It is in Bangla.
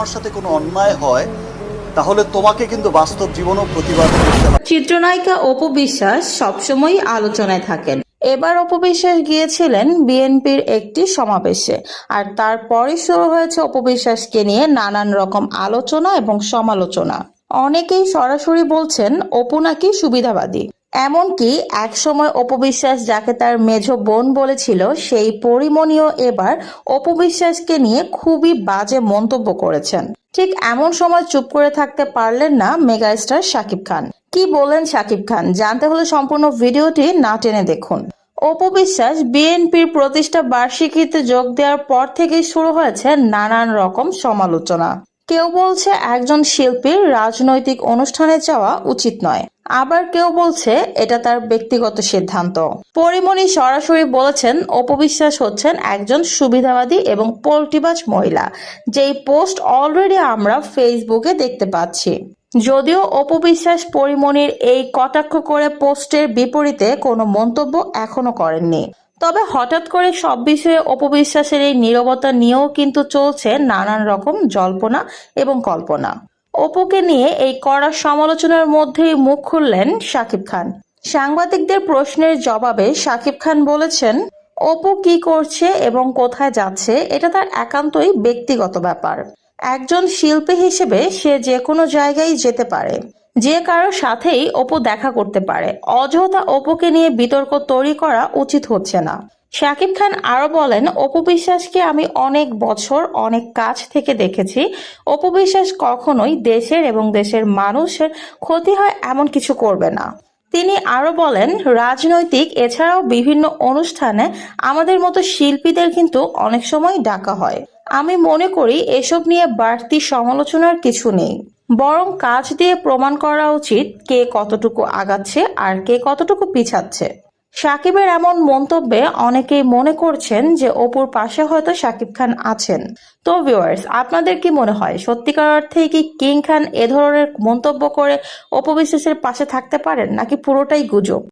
তোমার সাথে কোনো অন্যায় হয়, তাহলে তোমাকে কিন্তু বাস্তব জীবনেও প্রতিবাদ চিত্রনায়িকা অপু বিশ্বাস সবসময়ই আলোচনায় থাকেন। এবার অপু বিশ্বাস গিয়েছিলেন বিএনপির একটি সমাবেশে, আর তারপরে শুরু হয়েছে অপু বিশ্বাসকে নিয়ে নানান রকম আলোচনা এবং সমালোচনা। অনেকেই সরাসরি বলছেন, অপু নাকি সুবিধাবাদী? এমনকি একসময় অপবিশ্বাস যাকে তার মেজ বোন বলেছিল, সেই পরিমণিও এবার অপবিশ্বাসকে নিয়ে খুবই বাজে মন্তব্য করেছেন। ঠিক এমন সময় চুপ করে থাকতে পারলেন না মেগাস্টার শাকিব খান। কি বলেন শাকিব খান? জানতে হলে সম্পূর্ণ ভিডিওটি না টেনে দেখুন। অপবিশ্বাস বিএনপির প্রতিষ্ঠা বার্ষিকীতে যোগ দেওয়ার পর থেকেই শুরু হয়েছে নানান রকম সমালোচনা। কেউ বলছে একজন শিল্পীর রাজনৈতিক অনুষ্ঠানে যাওয়া উচিত নয়। আবার কেউ বলছে এটা তার ব্যক্তিগত সিদ্ধান্ত। পরিমণি সরাসরি বলেছেন, অপবিশ্বাস হচ্ছেন একজন সুবিধাবাদী এবং পোল্টিবাজ মহিলা, যেই পোস্ট অলরেডি আমরা ফেসবুকে দেখতে পাচ্ছি। যদিও অপবিশ্বাস পরিমণির এই কটাক্ষ করে পোস্টের বিপরীতে কোনো মন্তব্য এখনও করেননি। তবে হঠাৎ করে সব বিষয়ে অপবিশ্বাসের এই নীরবতা নিয়েও কিন্তু চলছে নানান রকম জল্পনা এবং কল্পনা। অপুকে নিয়ে এই কড়া সমালোচনার মধ্যেই মুখ খুললেন শাকিব খান। সাংবাদিকদের প্রশ্নের জবাবে শাকিব খান বলেছেন, অপু কি করছে এবং কোথায় যাচ্ছে, এটা তার একান্তই ব্যক্তিগত ব্যাপার। একজন শিল্পী হিসেবে সে যে কোনো জায়গায় যেতে পারে। যে কারোর সাথেই অপু দেখা করতে পারে। অযথা অপুকে নিয়ে বিতর্ক তৈরি করা উচিত হচ্ছে না। শাকিব খান আরও বলেন, অপু বিশ্বাসকে আমি অনেক বছর, অনেক কাছ থেকে দেখেছি। অপু বিশ্বাস কখনোই দেশের এবং দেশের মানুষের ক্ষতি হয় এমন কিছু করবে না। তিনি আরও বলেন, রাজনৈতিক, এছাড়াও বিভিন্ন অনুষ্ঠানে আমাদের মতো শিল্পীদের কিন্তু অনেক সময় ডাকা হয়। আমি মনে করি এসব নিয়ে বাড়তি সমালোচনার কিছু নেই। বরং কাজ দিয়ে প্রমাণ করা উচিত কে কতটুকু আগাচ্ছে আর কে কতটুকু পিছাচ্ছে। সাকিবের এমন মন্তব্যে অনেকেই মনে করছেন যে অপুর পাশে হয়তো সাকিব খান আছেন। তো ভিওয়ার্স আপনাদের কি মনে হয়? সত্যিকার অর্থে কি কিং খান এ ধরনের মন্তব্য করে অপবিশ্বাসের পাশে থাকতে পারেন, নাকি পুরোটাই গুজব?